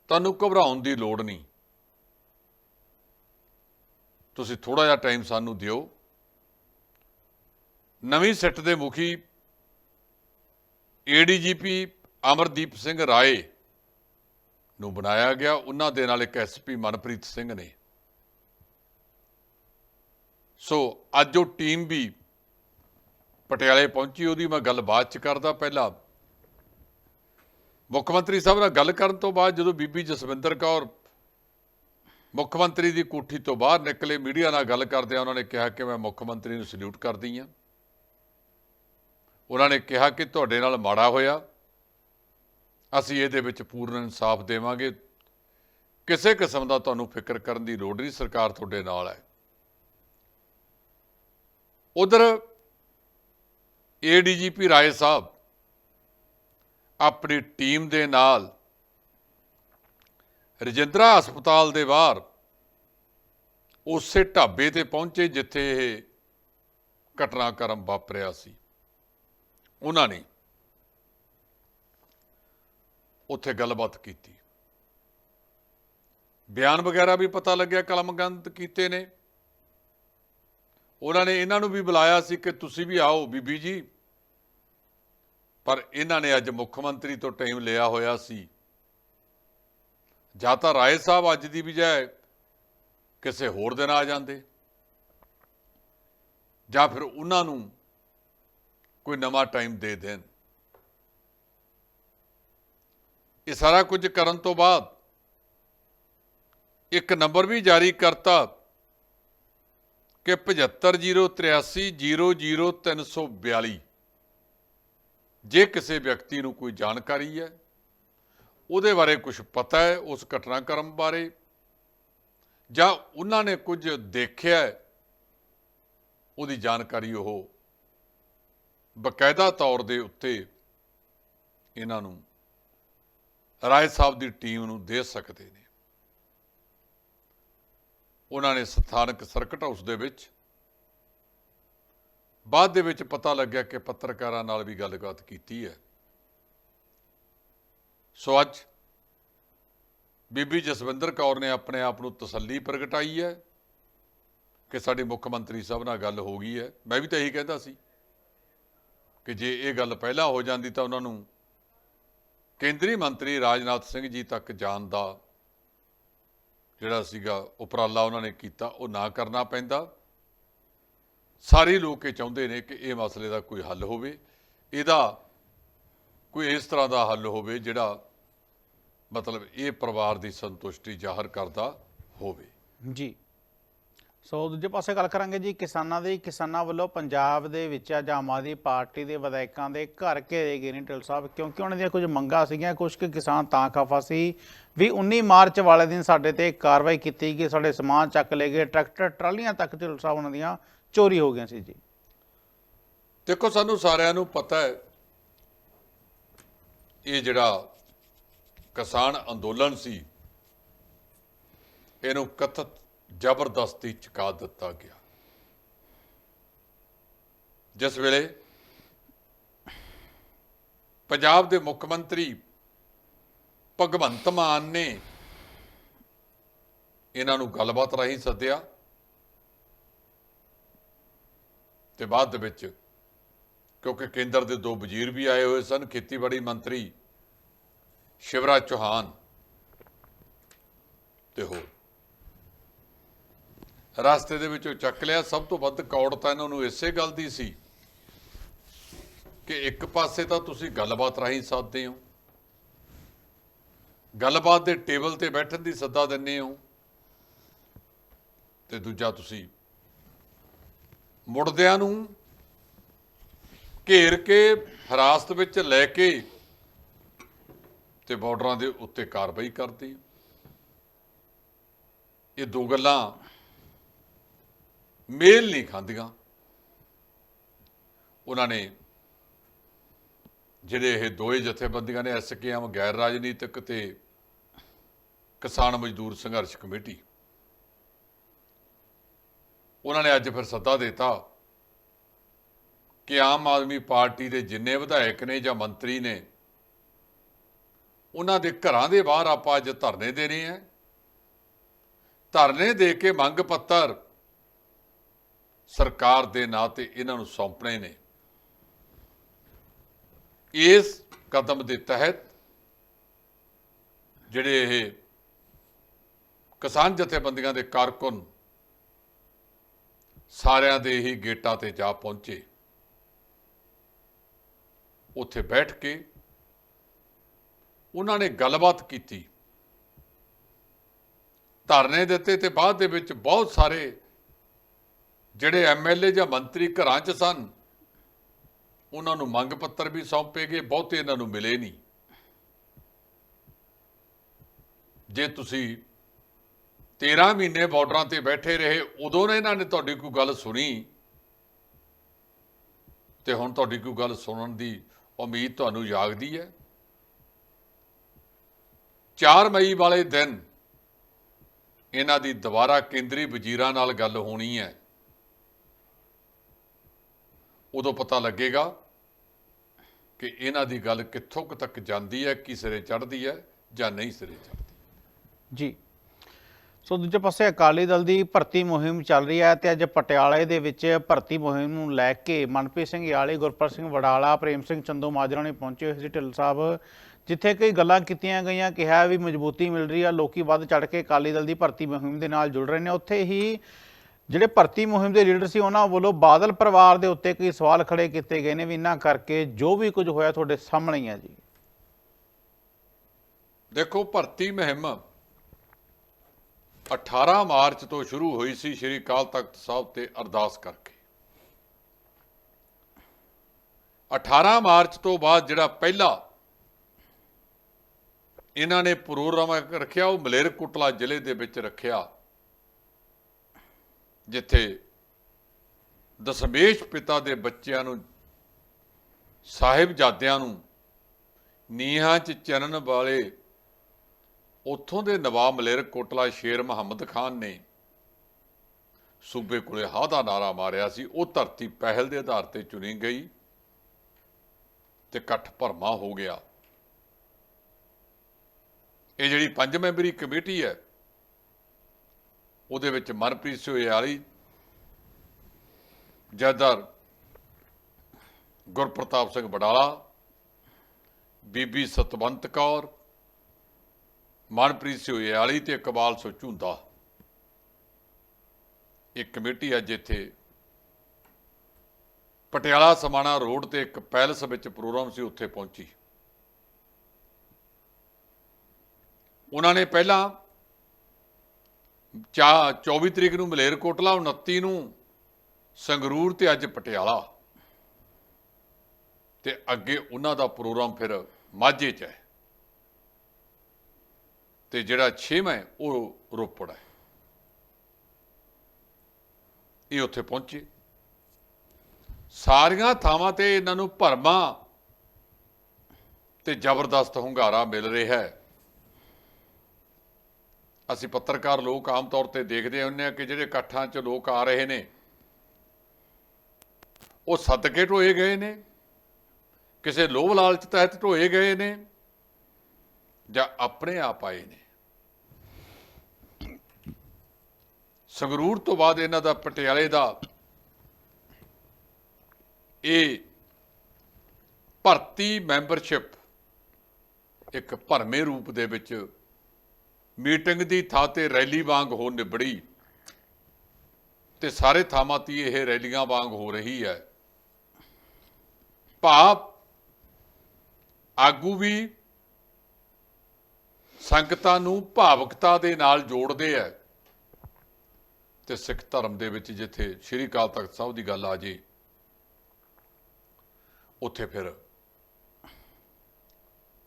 ਤੁਹਾਨੂੰ ਘਬਰਾਉਣ ਦੀ ਲੋੜ ਨਹੀਂ। ਤੁਸੀਂ ਥੋੜਾ ਜਿਹਾ ਟਾਈਮ ਸਾਨੂੰ ਦਿਓ। ਨਵੀਂ ਸਿੱਟ ਦੇ ਮੁਖੀ ਏਡੀਜੀਪੀ ਅਮਰਦੀਪ ਸਿੰਘ ਰਾਏ ਨੂੰ ਬਣਾਇਆ ਗਿਆ। ਉਹਨਾਂ ਦੇ ਨਾਲ ਇੱਕ ਐਸਪੀ ਮਨਪ੍ਰੀਤ ਸਿੰਘ ਨੇ। ਸੋ ਅੱਜ ਉਹ ਟੀਮ ਵੀ ਪਟਿਆਲੇ ਪਹੁੰਚੀ, ਉਹਦੀ ਮੈਂ ਗੱਲ ਬਾਅਦ ਚ ਕਰਦਾ ਪਹਿਲਾਂ। ਮੁੱਖ ਮੰਤਰੀ ਸਾਹਿਬ ਨਾਲ ਗੱਲ ਕਰਨ ਤੋਂ ਬਾਅਦ ਜਦੋਂ ਬੀਬੀ ਜਸਵਿੰਦਰ ਕੌਰ ਮੁੱਖ ਮੰਤਰੀ ਦੀ ਕੋਠੀ ਤੋਂ ਬਾਹਰ ਨਿਕਲੇ, ਮੀਡੀਆ ਨਾਲ ਗੱਲ ਕਰਦਿਆਂ ਉਹਨਾਂ ਨੇ ਕਿਹਾ ਕਿ ਮੈਂ ਮੁੱਖ ਮੰਤਰੀ ਨੂੰ ਸਲੂਟ ਕਰਦੀ ਹਾਂ। ਉਹਨਾਂ ਨੇ ਕਿਹਾ ਕਿ ਤੁਹਾਡੇ ਨਾਲ ਮਾੜਾ ਹੋਇਆ। ਅਸੀਂ ਇਹਦੇ ਵਿੱਚ ਪੂਰਨ ਇਨਸਾਫ ਦੇਵਾਂਗੇ। ਕਿਸੇ ਕਿਸਮ ਦਾ ਤੁਹਾਨੂੰ ਫਿਕਰ ਕਰਨ ਦੀ ਲੋੜ ਨਹੀਂ, ਸਰਕਾਰ ਤੁਹਾਡੇ ਨਾਲ ਹੈ। ਉਧਰ ਏਡੀਜੀਪੀ ਰਾਏ ਸਾਹਿਬ ਆਪਣੀ ਟੀਮ ਦੇ ਨਾਲ ਰਜਿੰਦਰਾ ਹਸਪਤਾਲ ਦੇ ਬਾਹਰ ਉਸੇ ਢਾਬੇ ਤੇ ਪਹੁੰਚੇ ਜਿੱਥੇ ਇਹ ਘਟਨਾਕ੍ਰਮ ਵਾਪਰਿਆ ਸੀ। ਉਹਨਾਂ ਨੇ ਉੱਥੇ ਗੱਲਬਾਤ ਕੀਤੀ। ਬਿਆਨ ਵਗੈਰਾ ਵੀ ਪਤਾ ਲੱਗਿਆ ਕਲਮਗੰਦ ਕੀਤੇ ਨੇ। ਉਹਨਾਂ ਨੇ ਇਹਨਾਂ ਨੂੰ ਵੀ ਬੁਲਾਇਆ ਸੀ ਕਿ ਤੁਸੀਂ ਵੀ ਆਓ ਬੀਬੀ ਜੀ। ਪਰ ਇਹਨਾਂ ਨੇ ਅੱਜ ਮੁੱਖ ਮੰਤਰੀ ਤੋਂ ਟਾਈਮ ਲਿਆ ਹੋਇਆ ਸੀ। ਜਾਂ ਤਾਂ ਰਾਏ ਸਾਹਿਬ ਅੱਜ ਦੀ ਬਜਾਏ ਕਿਸੇ ਹੋਰ ਦਿਨ ਆ ਜਾਂਦੇ। ਜਾਂ ਫਿਰ ਉਹਨਾਂ ਨੂੰ ਕੋਈ ਨਵਾਂ ਟਾਈਮ ਦੇ ਦੇਣ। ਇਹ ਸਾਰਾ ਕੁਝ ਕਰਨ ਤੋਂ ਬਾਅਦ ਇੱਕ ਨੰਬਰ ਵੀ ਜਾਰੀ ਕਰਤਾ ਕਿ 7508300342 ਜੇ ਕਿਸੇ ਵਿਅਕਤੀ ਨੂੰ ਕੋਈ ਜਾਣਕਾਰੀ ਹੈ, ਉਹਦੇ ਬਾਰੇ ਕੁਝ ਪਤਾ ਹੈ ਉਸ ਘਟਨਾਕ੍ਰਮ ਬਾਰੇ, ਜਾਂ ਉਹਨਾਂ ਨੇ ਕੁਝ ਦੇਖਿਆ ਹੈ, ਉਹਦੀ ਜਾਣਕਾਰੀ ਉਹ ਬਕਾਇਦਾ ਤੌਰ ਦੇ ਉੱਤੇ ਇਹਨਾਂ ਨੂੰ ਰਾਏ ਸਾਹਿਬ ਦੀ ਟੀਮ ਨੂੰ ਦੇ ਸਕਦੇ ਨੇ। ਉਹਨਾਂ ਨੇ ਸਥਾਨਕ ਸਰਕਟ ਹਾਊਸ ਦੇ ਵਿੱਚ ਬਾਅਦ ਦੇ ਵਿੱਚ ਪਤਾ ਲੱਗਿਆ ਕਿ ਪੱਤਰਕਾਰਾਂ ਨਾਲ ਵੀ ਗੱਲਬਾਤ ਕੀਤੀ ਹੈ। ਸੋ ਅੱਜ ਬੀਬੀ ਜਸਵਿੰਦਰ ਕੌਰ ਨੇ ਆਪਣੇ ਆਪ ਨੂੰ ਤਸੱਲੀ ਪ੍ਰਗਟਾਈ ਹੈ ਕਿ ਸਾਡੇ ਮੁੱਖ ਮੰਤਰੀ ਸਾਹਿਬ ਨਾਲ ਗੱਲ ਹੋ ਗਈ ਹੈ। ਮੈਂ ਵੀ ਤਾਂ ਇਹੀ ਕਹਿੰਦਾ ਸੀ ਕਿ ਜੇ ਇਹ ਗੱਲ ਪਹਿਲਾਂ ਹੋ ਜਾਂਦੀ ਤਾਂ ਉਹਨਾਂ ਨੂੰ ਕੇਂਦਰੀ ਮੰਤਰੀ ਰਾਜਨਾਥ ਸਿੰਘ ਜੀ ਤੱਕ ਜਾਣ ਦਾ ਜਿਹੜਾ ਸੀਗਾ ਉਪਰਾਲਾ ਉਹਨਾਂ ਨੇ ਕੀਤਾ, ਉਹ ਨਾ ਕਰਨਾ ਪੈਂਦਾ। ਸਾਰੇ ਲੋਕ ਇਹ ਚਾਹੁੰਦੇ ਨੇ ਕਿ ਇਹ ਮਸਲੇ ਦਾ ਕੋਈ ਹੱਲ ਹੋਵੇ। ਇਹਦਾ ਕੋਈ ਇਸ ਤਰ੍ਹਾਂ ਦਾ ਹੱਲ ਹੋਵੇ ਜਿਹੜਾ ਮਤਲਬ ਇਹ ਪਰਿਵਾਰ ਦੀ ਸੰਤੁਸ਼ਟੀ ਜ਼ਾਹਰ ਕਰਦਾ ਹੋਵੇ। ਜੀ। ਸੋ ਦੂਜੇ ਪਾਸੇ ਗੱਲ ਕਰਾਂਗੇ ਜੀ, ਕਿਸਾਨਾਂ ਦੀ, ਕਿਸਾਨਾਂ ਵੱਲੋਂ ਪੰਜਾਬ ਦੇ ਵਿੱਚ ਅੱਜ ਆਮ ਆਦਮੀ ਪਾਰਟੀ ਦੇ ਵਿਧਾਇਕਾਂ ਦੇ ਘਰ ਘੇਰੇ ਗਏ ਨੇ ਢਿੱਲ ਸਾਹਿਬ, ਕਿਉਂਕਿ ਉਹਨਾਂ ਦੀਆਂ ਕੁਝ ਮੰਗਾਂ ਸੀਗੀਆਂ ਕੁਝ ਕੁ ਕਿਸਾਨ ਤਾਂ ਖਫਾ ਸੀ ਵੀ 19 ਮਾਰਚ ਵਾਲੇ ਦਿਨ ਸਾਡੇ ਤੇ ਕਾਰਵਾਈ ਕੀਤੀ ਗਈ, ਸਾਡੇ ਸਮਾਨ ਚੱਕ ਲਏ ਗਏ, ਟਰੈਕਟਰ, ਟਰਾਲੀਆਂ ਤੱਕ ਢਿੱਲ ਸਾਹਿਬ ਉਹਨਾਂ ਦੀਆਂ ਚੋਰੀ ਹੋ ਗਈਆਂ ਸੀ ਜੀ। ਦੇਖੋ, ਸਾਨੂੰ ਸਾਰਿਆਂ ਨੂੰ ਪਤਾ ਹੈ, ਇਹ ਜਿਹੜਾ ਕਿਸਾਨ ਅੰਦੋਲਨ ਸੀ, ਇਹਨੂੰ ਕਥਤ ਜ਼ਬਰਦਸਤੀ ਚੁਕਾ ਦਿੱਤਾ ਗਿਆ। ਜਿਸ ਵੇਲੇ ਪੰਜਾਬ ਦੇ ਮੁੱਖ ਮੰਤਰੀ ਭਗਵੰਤ ਮਾਨ ਨੇ ਇਹਨਾਂ ਨੂੰ ਗੱਲਬਾਤ ਰਾਹੀਂ ਸੱਦਿਆ ਤੇ ਬਾਅਦ ਦੇ ਵਿੱਚ ਕਿਉਂਕਿ ਕੇਂਦਰ ਦੇ ਦੋ ਵਜ਼ੀਰ ਵੀ ਆਏ ਹੋਏ ਸਨ, ਖੇਤੀਬਾੜੀ ਮੰਤਰੀ ਸ਼ਿਵਰਾਜ ਚੌਹਾਨ ਤੇ ਹੋਰ। ਰਸਤੇ ਦੇ ਵਿੱਚੋਂ ਚੱਕ ਲਿਆ। ਸਭ ਤੋਂ ਵੱਧ ਕੌੜ ਤਾਂ ਇਹਨਾਂ ਨੂੰ ਇਸੇ ਗੱਲ ਦੀ ਸੀ ਕਿ ਇੱਕ ਪਾਸੇ ਤਾਂ ਤੁਸੀਂ ਗੱਲਬਾਤ ਰਾਹੀਂ ਸਾਧਦੇ ਹੋ, ਗੱਲਬਾਤ ਦੇ ਟੇਬਲ ਤੇ ਬੈਠਣ ਦੀ ਸੱਦਾ ਦਿੰਦੇ ਹੋ ਤੇ ਦੂਜਾ ਤੁਸੀਂ ਮੁੜਦਿਆਂ ਨੂੰ ਘੇਰ ਕੇ ਹਿਰਾਸਤ ਵਿੱਚ ਲੈ ਕੇ ਤੇ ਬਾਰਡਰਾਂ ਦੇ ਉੱਤੇ ਕਾਰਵਾਈ ਕਰਦੀ ਇਹ ਦੋ ਗੱਲਾਂ ਮੇਲ ਨਹੀਂ ਖਾਂਦੀਆਂ। ਉਹਨਾਂ ਨੇ ਜਿਹੜੇ ਇਹ ਦੋਏ ਜਥੇਬੰਦੀਆਂ ਨੇ ਐਸਕੇਐਮ ਗੈਰ ਰਾਜਨੀਤਿਕ ਤੇ ਕਿਸਾਨ ਮਜ਼ਦੂਰ ਸੰਘਰਸ਼ ਕਮੇਟੀ, ਉਹਨਾਂ ਨੇ ਅੱਜ ਫਿਰ ਸੱਦਾ ਦਿੱਤਾ ਕਿ ਆਮ ਆਦਮੀ ਪਾਰਟੀ ਦੇ ਜਿੰਨੇ ਵਿਧਾਇਕ ਨੇ ਜਾਂ ਮੰਤਰੀ ਨੇ, ਉਹਨਾਂ ਦੇ ਘਰਾਂ ਦੇ ਬਾਹਰ ਆਪਾਂ ਅੱਜ ਧਰਨੇ ਦੇਣੇ ਆ ਧਰਨੇ ਦੇ ਕੇ ਮੰਗ ਪੱਤਰ ਸਰਕਾਰ ਦੇ ਨਾਂ ਤੇ ਇਹਨਾਂ ਨੂੰ ਸੌਂਪਣੇ ਨੇ। ਇਸ ਕਦਮ ਦੇ ਤਹਿਤ ਜਿਹੜੇ ਇਹ ਕਿਸਾਨ ਜਥੇਬੰਦੀਆਂ ਦੇ ਕਾਰਕੁਨ ਸਾਰਿਆਂ ਦੇ ਹੀ ਗੇਟਾਂ ਤੇ ਜਾ ਪਹੁੰਚੇ। ਉੱਥੇ ਬੈਠ ਕੇ ਉਹਨਾਂ ਨੇ ਗੱਲਬਾਤ ਕੀਤੀ। ਧਰਨੇ ਦਿੱਤੇ ਤੇ ਬਾਅਦ ਦੇ ਵਿੱਚ ਬਹੁਤ ਸਾਰੇ ਜਿਹੜੇ ਐਮਐਲਏ ਜਾਂ ਮੰਤਰੀ ਘਰਾਂ 'ਚ ਸਨ, ਉਹਨਾਂ ਨੂੰ ਮੰਗ ਪੱਤਰ ਵੀ ਸੌਂਪੇ ਗਏ, ਬਹੁਤੇ ਇਹਨਾਂ ਨੂੰ ਮਿਲੇ ਨਹੀਂ। ਜੇ ਤੁਸੀਂ 13 ਮਹੀਨੇ ਬਾਰਡਰਾਂ ਤੇ ਬੈਠੇ ਰਹੇ, ਉਦੋਂ ਨੇ ਇਹਨਾਂ ਨੇ ਤੁਹਾਡੀ ਕੋਈ ਗੱਲ ਸੁਣੀ। ਤੇ ਹੁਣ ਤੁਹਾਡੀ ਕੋਈ ਗੱਲ ਸੁਣਨ ਦੀ ਉਮੀਦ ਤੁਹਾਨੂੰ ਜਾਗਦੀ ਹੈ। 4 ਮਈ ਵਾਲੇ ਦਿਨ ਇਹਨਾਂ ਦੀ ਦੁਬਾਰਾ ਕੇਂਦਰੀ ਵਜ਼ੀਰਾਂ ਨਾਲ ਗੱਲ ਹੋਣੀ ਹੈ। ਉਦੋਂ ਪਤਾ ਲੱਗੇਗਾ ਕਿ ਇਹਨਾਂ ਦੀ ਗੱਲ ਕਿੱਥੋਂ ਤੱਕ ਜਾਂਦੀ ਹੈ, ਕੀ ਸਿਰੇ ਚੜ੍ਹਦੀ ਹੈ ਜਾਂ ਨਹੀਂ ਸਿਰੇ ਚੜ੍ਹਦੀ। ਜੀ। ਸੋ ਦੂਜੇ ਪਾਸੇ ਅਕਾਲੀ ਦਲ ਦੀ ਭਰਤੀ ਮੁਹਿੰਮ ਚੱਲ ਰਹੀ ਹੈ ਤੇ ਅੱਜ ਪਟਿਆਲੇ ਦੇ ਵਿੱਚ ਭਰਤੀ ਮੁਹਿੰਮ ਨੂੰ ਲੈ ਕੇ ਮਨਪ੍ਰੀਤ ਸਿੰਘ ਯਾਲੀ, ਗੁਰਪ੍ਰੀਤ ਸਿੰਘ ਵਡਾਲਾ, ਪ੍ਰੇਮ ਸਿੰਘ ਚੰਦੂ ਮਾਜਰਾ ਨੇ ਪਹੁੰਚੇ ਹੋਏ ਸੀ ਢਿੱਲ ਸਾਹਿਬ, ਜਿੱਥੇ ਕਈ ਗੱਲਾਂ ਕੀਤੀਆਂ ਗਈਆਂ, ਕਿਹਾ ਵੀ ਮਜ਼ਬੂਤੀ ਮਿਲ ਰਹੀ ਆ ਲੋਕੀ ਵੱਧ ਚੜ ਕੇ ਅਕਾਲੀ ਦਲ ਦੀ ਭਰਤੀ ਮੁਹਿੰਮ ਦੇ ਨਾਲ ਜੁੜ ਰਹੇ ਨੇ। ਉੱਥੇ ਹੀ ਜਿਹੜੇ ਭਰਤੀ ਮੁਹਿੰਮ ਦੇ ਲੀਡਰ ਸੀ, ਉਹਨਾਂ ਵੱਲੋਂ ਬਾਦਲ ਪਰਿਵਾਰ ਦੇ ਉੱਤੇ ਕਈ ਸਵਾਲ ਖੜੇ ਕੀਤੇ ਗਏ ਨੇ ਵੀ ਇਹਨਾਂ ਕਰਕੇ ਜੋ ਵੀ ਕੁਝ ਹੋਇਆ ਤੁਹਾਡੇ ਸਾਹਮਣੇ ਹੀ ਆ ਜੀ। ਦੇਖੋ, ਭਰਤੀ ਮੁਹਿੰਮ 18 ਮਾਰਚ ਤੋਂ ਸ਼ੁਰੂ ਹੋਈ ਸੀ, ਸ਼੍ਰੀ ਅਕਾਲ ਤਖਤ ਸਾਹਿਬ ਤੇ ਅਰਦਾਸ ਕਰਕੇ। 18 ਮਾਰਚ ਤੋਂ ਬਾਅਦ ਜਿਹੜਾ ਪਹਿਲਾ ਇਹਨਾਂ ਨੇ ਪ੍ਰੋਗਰਾਮ ਰੱਖਿਆ, ਉਹ ਮਲੇਰਕੋਟਲਾ ਜ਼ਿਲ੍ਹੇ ਦੇ ਵਿੱਚ ਰੱਖਿਆ। ਜਿੱਥੇ ਦਸ਼ਮੇਸ਼ ਪਿਤਾ ਦੇ ਬੱਚਿਆਂ ਨੂੰ, ਸਾਹਿਬਜ਼ਾਦਿਆਂ ਨੂੰ ਨੀਹਾਂ 'ਚ ਚਰਨ ਵਾਲੇ ਉੱਥੋਂ ਦੇ ਨਵਾਬ ਮਲੇਰਕੋਟਲਾ ਸ਼ੇਰ ਮੁਹੰਮਦ ਖਾਨ ਨੇ ਸੂਬੇ ਕੋਲੇ ਹਾਂ ਦਾ ਨਾਰਾ ਮਾਰਿਆ ਸੀ। ਉਹ ਧਰਤੀ ਪਹਿਲ ਦੇ ਆਧਾਰ ਤੇ ਚੁਣੀ ਗਈ ਤੇ ਇਕੱਠ ਭਰਮਾ ਹੋ ਗਿਆ। ਇਹ ਜਿਹੜੀ ਪੰਜ ਮੈਂਬਰੀ ਕਮੇਟੀ ਹੈ ਉਹਦੇ ਵਿੱਚ ਮਨਪ੍ਰੀਤ ਸਿੰਘ ਵਾਲੀ ਜਦਰ ਗੁਰਪ੍ਰਤਾਪ ਸਿੰਘ ਬਡਾਲਾ, ਬੀਬੀ ਸਤਵੰਤ ਕੌਰ, ਮਨਪ੍ਰੀਤ ਸਿੰਘ ਵਾਲੀ ਤੇ ਇਕਬਾਲ ਸਿੰਘ ਝੁੰਦਾ। ਇੱਕ ਕਮੇਟੀ ਅੱਜ ਇੱਥੇ ਪਟਿਆਲਾ ਸਮਾਣਾ ਰੋਡ ਤੇ ਇੱਕ ਪੈਲਸ ਵਿੱਚ ਪ੍ਰੋਗਰਾਮ ਸੀ, ਉੱਥੇ ਪਹੁੰਚੀ। ਉਹਨਾਂ ਨੇ ਪਹਿਲਾਂ 24 ਤਰੀਕ ਨੂੰ ਮਲੇਰਕੋਟਲਾ 29 ਨੂੰ ਸੰਗਰੂਰ ਤੇ ਅੱਜ ਪਟਿਆਲਾ। ਤੇ ਅੱਗੇ ਉਹਨਾਂ ਦਾ ਪ੍ਰੋਗਰਾਮ ਫਿਰ ਮਾਝੇ 'ਚ ਹੈ। ਤੇ ਜਿਹੜਾ 6ਵਾਂ ਹੈ, ਉਹ ਰੋਪੜ ਹੈ। ਇਹ ਉੱਥੇ ਪਹੁੰਚੇ। ਸਾਰੀਆਂ ਥਾਵਾਂ ਤੇ ਇਹਨਾਂ ਨੂੰ ਭਰਮਾਂ ਤੇ ਜ਼ਬਰਦਸਤ ਹੁੰਗਾਰਾ ਮਿਲ ਰਿਹਾ ਹੈ। ਅਸੀਂ ਪੱਤਰਕਾਰ ਲੋਕ ਆਮ ਤੌਰ ਤੇ ਦੇਖਦੇ ਹੁੰਦੇ ਆ ਕਿ ਜਿਹੜੇ ਇਕੱਠਾਂ 'ਚ ਲੋਕ ਆ ਰਹੇ ਨੇ, ਉਹ ਸਦਕੇ ਢੋਏ ਗਏ ਨੇ, ਕਿਸੇ ਲੋਭ ਲਾਲਚ ਤਹਿਤ ਢੋਏ ਗਏ ਨੇ ਜਾਂ ਆਪਣੇ ਆਪ ਆਏ ਨੇ। ਸੰਗਰੂਰ ਤੋਂ ਬਾਅਦ ਇਹਨਾਂ ਦਾ ਪਟਿਆਲੇ ਦਾ ਇਹ ਭਰਤੀ ਮੈਂਬਰਸ਼ਿਪ ਇੱਕ ਭਰਮੇ ਰੂਪ ਦੇ ਵਿੱਚ ਮੀਟਿੰਗ ਦੀ ਥਾਂ ਤੇ ਰੈਲੀ ਵਾਂਗ ਹੋ ਨਿਬੜੀ ਤੇ ਸਾਰੇ ਥਾਵਾਂ ਤੇ ਇਹ ਰੈਲੀਆਂ ਵਾਂਗ ਹੋ ਰਹੀ ਹੈ। ਭਾਵ ਆਗੂ ਵੀ ਸੰਗਤਾਂ ਨੂੰ ਭਾਵਕਤਾ ਦੇ ਨਾਲ ਜੋੜਦੇ ਆ ਤੇ ਸਿੱਖ ਧਰਮ ਦੇ ਵਿੱਚ ਜਿੱਥੇ ਸ਼੍ਰੀ ਅਕਾਲ ਤਖਤ ਸਾਹਿਬ ਦੀ ਗੱਲ ਆ ਜੇ, ਉੱਥੇ ਫਿਰ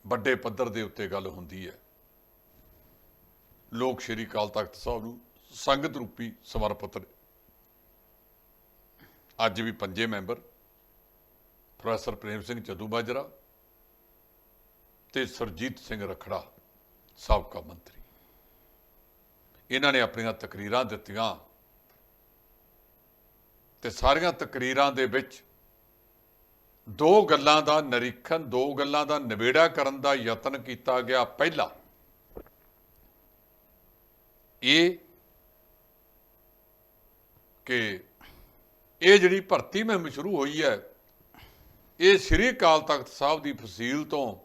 ਵੱਡੇ ਪੱਧਰ ਦੇ ਉੱਤੇ ਗੱਲ ਹੁੰਦੀ ਹੈ। ਲੋਕ ਸ਼੍ਰੀ ਅਕਾਲ ਤਖਤ ਸਾਹਿਬ ਨੂੰ ਸੰਗਤ ਰੂਪੀ ਸਮਰਪਿਤ ਨੇ। ਅੱਜ ਵੀ ਪੰਜੇ ਮੈਂਬਰ, ਪ੍ਰੋਫੈਸਰ ਪ੍ਰੇਮ ਸਿੰਘ ਜਦੂ ਬਾਜਰਾ ਤੇ ਸਰਜੀਤ ਸਿੰਘ ਰਖੜਾ, ਸਾਬਕਾ ਮੰਤਰੀ। ਇਹਨਾਂ ਨੇ ਆਪਣੀਆਂ ਤਕਰੀਰਾਂ ਦਿੱਤੀਆਂ ਤੇ ਸਾਰੀਆਂ ਤਕਰੀਰਾਂ ਦੇ ਵਿੱਚ ਦੋ ਗੱਲਾਂ ਦਾ ਨਿਰੀਖਣ, ਦੋ ਗੱਲਾਂ ਦਾ ਨਿਬੇੜਾ ਕਰਨ ਦਾ ਯਤਨ ਕੀਤਾ ਗਿਆ। ਪਹਿਲਾ ਇਹ ਕਿ ਇਹ ਜਿਹੜੀ ਭਰਤੀ ਮੁਹਿੰਮ ਸ਼ੁਰੂ ਹੋਈ ਹੈ, ਇਹ ਸ੍ਰੀ ਅਕਾਲ ਤਖਤ ਸਾਹਿਬ ਦੀ ਫਸੀਲ ਤੋਂ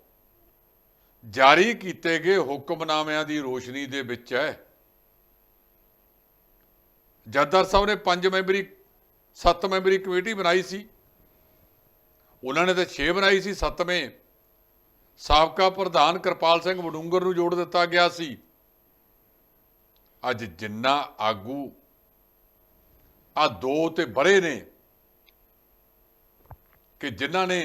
ਜਾਰੀ ਕੀਤੇ ਗਏ ਹੁਕਮਨਾਮਿਆਂ ਦੀ ਰੋਸ਼ਨੀ ਦੇ ਵਿੱਚ ਹੈ। ਜੱਦਰ ਸਾਹਿਬ ਨੇ ਪੰਜ ਮੈਂਬਰੀ, ਸੱਤ ਮੈਂਬਰੀ ਕਮੇਟੀ ਬਣਾਈ ਸੀ। ਉਹਨਾਂ ਨੇ ਤਾਂ 6 ਬਣਾਈ ਸੀ, ਸੱਤਵੇਂ ਸਾਬਕਾ ਪ੍ਰਧਾਨ ਕਿਰਪਾਲ ਸਿੰਘ ਵਡੂੰਗਰ ਨੂੰ ਜੋੜ ਦਿੱਤਾ ਗਿਆ ਸੀ। ਅੱਜ ਜਿੰਨਾ ਆਗੂ ਆ ਦੋ ਤੇ ਬੜੇ ਨੇ ਕਿ ਜਿਨ੍ਹਾਂ ਨੇ